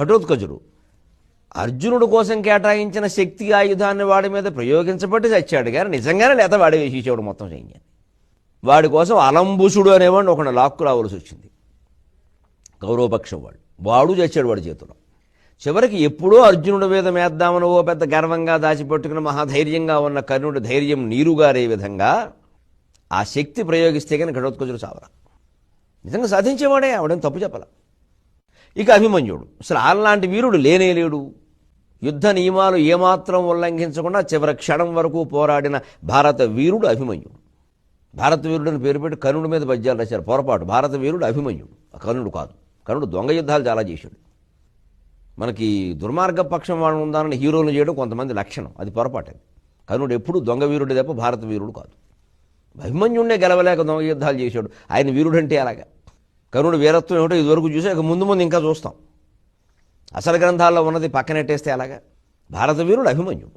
ఘటోత్కజుడు అర్జునుడు కోసం కేటాయించిన శక్తి ఆయుధాన్ని వాడి మీద ప్రయోగించబట్టి చచ్చాడు. కానీ నిజంగానే లేత వాడి వేసేసేవాడు మొత్తం సైన్యాన్ని. వాడి కోసం అలంబుసుడు అనేవాడిని ఒకడు లాక్కు రావాల్సి వచ్చింది. గౌరవపక్షం వాడు. వాడు చచ్చాడు వాడి చేతిలో. చివరికి ఎప్పుడో అర్జునుడి మీద మేద్దామని ఓ పెద్ద గర్వంగా దాచిపెట్టుకుని మహాధైర్యంగా ఉన్న కర్ణుడి ధైర్యం నీరుగారే విధంగా ఆ శక్తి ప్రయోగిస్తే కానీ ఘటోత్కచుడు చావరా నిజంగా సాధించేవాడే ఆవిడని తప్పు చెప్పాల. ఇక అభిమన్యుడు. అసలు అలాంటి వీరుడు లేనే లేడు. యుద్ధ నియమాలు ఏమాత్రం ఉల్లంఘించకుండా చివరి క్షణం వరకు పోరాడిన భారత వీరుడు అభిమన్యుడు. భారత వీరుడిని పేరు పెట్టి కర్ణుడి మీద పద్యాలు రాశారు. పొరపాటు. భారత వీరుడు అభిమన్యుడు. కర్ణుడు కాదు. కర్ణుడు దొంగ యుద్ధాలు చాలా చేశాడు. మనకి దుర్మార్గ పక్షం వాడు ఉందానని హీరోలు చేయడం కొంతమంది లక్షణం. అది పొరపాటు. కర్ణుడు ఎప్పుడు దొంగ వీరుడు తప్ప భారత వీరుడు కాదు. అభిమన్యుడినే గెలవలేక దొంగ యుద్ధాలు చేశాడు. ఆయన వీరుడంటే అలాగా. కరుణుడు వీరత్వం ఏమిటో ఇదివరకు చూసా ఇక ముందు ముందు ఇంకా చూస్తాం. అసలు గ్రంథాల్లో ఉన్నది పక్కనెట్టేస్తే అలాగా భారత వీరుడు అభిమన్యుడు.